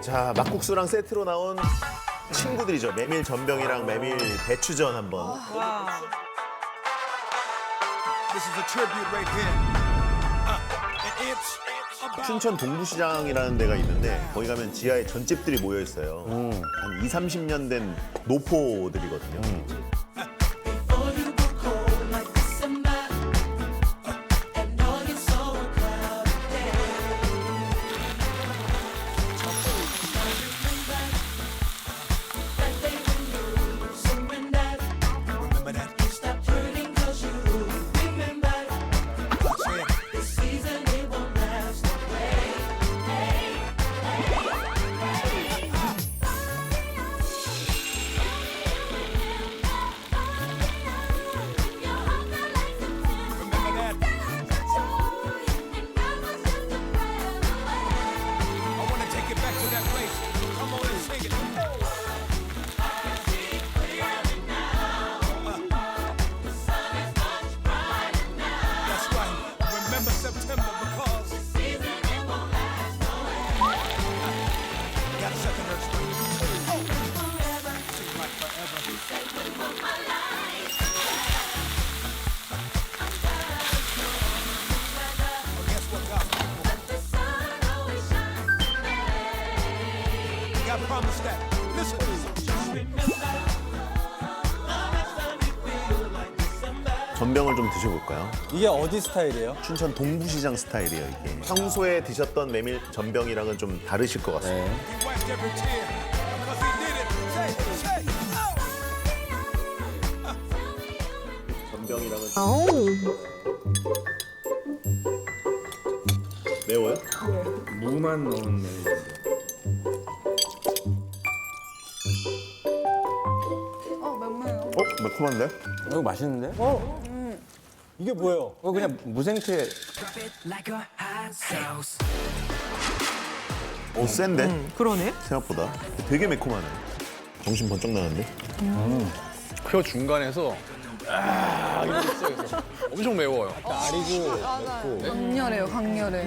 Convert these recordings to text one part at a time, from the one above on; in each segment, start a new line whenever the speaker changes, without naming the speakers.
자 막국수랑 세트로 나온 친구들이죠. 메밀 전병이랑 메밀 배추전 한번.
This is a tribute right here. Uh,
춘천 동부시장이라는 데가 있는데 거기 가면 지하에 전집들이 모여 있어요. 한 2, 30년 된 노포들이거든요.
Take it. Promised that. Listen. Just remember.
전병을 좀 드셔볼까요?
이게 어디 스타일이에요?
춘천 동부시장 스타일이에요 이게. 평소에 드셨던 메밀 전병이랑은 좀 다르실 것 같습니다.
네.
He wiped every tear because he did it. Say, say, oh.
전병이랑은 매워요?
무만 넣은 메밀.
어, 맵네요.
어? 매콤한데?
이거 맛있는데? 어? 이게 뭐예요?
어 그냥 무생채
오 센데?
그러네.
생각보다 되게 매콤하네. 정신 번쩍 나는데?
표 중간에서 아 이거 있어 엄청 매워요.
강렬해요, 강렬해.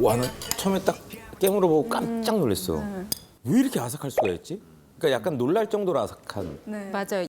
와, 나 처음에 딱 깨물어 보고 깜짝 놀랐어. 왜 이렇게 아삭할 수가 있지? 그러니까 약간 놀랄 정도로 아삭한.
네.
맞아요.